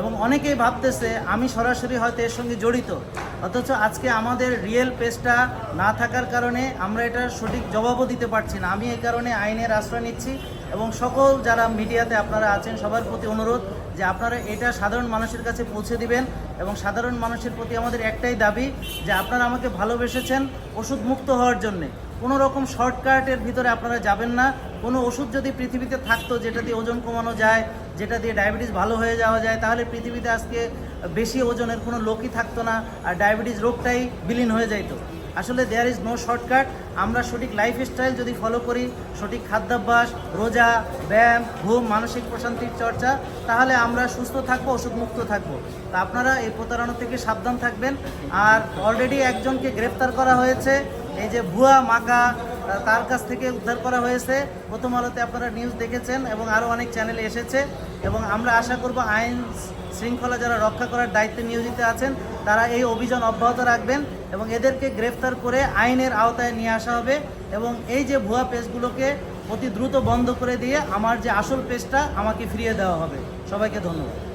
এবং অনেকেই ভাবতেছে আমি সরাসরি হয়তো এর সঙ্গে জড়িত। অথচ আজকে আমাদের রিয়েল পেজটা না থাকার কারণে আমরা এটার সঠিক জবাবও দিতে পারছি না। আমি এই কারণে আইনের আশ্রয় নিচ্ছি এবং সকল যারা মিডিয়াতে আপনারা আছেন, সবার প্রতি অনুরোধ যে আপনারা এটা সাধারণ মানুষের কাছে পৌঁছে দিবেন এবং সাধারণ মানুষের প্রতি আমাদের একটাই দাবি যে আপনারা আমাকে ভালোবেসেছেন ওষুধ মুক্ত হওয়ার জন্যে। কোনো রকম শর্টকাটের ভিতরে আপনারা যাবেন না। কোনো ওষুধ যদি পৃথিবীতে থাকতো, যেটা দিয়ে ওজন কমানো যায়, যেটা দিয়ে ডায়াবেটিস ভালো হয়ে যাওয়া যায়, তাহলে পৃথিবীতে আজকে বেশি ওজনের কোনো লোকই থাকতো না আর ডায়াবেটিস রোগটাই বিলীন হয়ে যাইতো। আসলে দেয়ার ইজ নো শর্টকাট আমরা সঠিক লাইফস্টাইল যদি ফলো করি, সঠিক খাদ্যাভ্যাস, রোজা, ব্যায়াম, ঘুম, মানসিক প্রশান্তির চর্চা, তাহলে আমরা সুস্থ থাকব ওষুধ মুক্ত থাকব। তা আপনারা এই প্রতারণা থেকে সাবধান থাকবেন। আর অলরেডি একজনকে গ্রেফতার করা হয়েছে। এই যে ভুয়া মাকা তার কাছ থেকে উদ্ধার করা হয়েছে। প্রথম আলোতে আপনারা নিউজ দেখেছেন এবং আরও অনেক চ্যানেলে এসেছে। এবং আমরা আশা করব আইন শৃঙ্খলা যারা রক্ষা করার দায়িত্বে নিয়োজিত আছেন, তারা এই অভিযান অব্যাহত রাখবেন এবং এদেরকে গ্রেফতার করে আইনের আওতায় নিয়ে আসা হবে। এবং এই যে ভুয়া পেজগুলোকে অতি দ্রুত বন্ধ করে দিয়ে আমার যে আসল পেজটা আমাকে ফিরিয়ে দেওয়া হবে। সবাইকে ধন্যবাদ।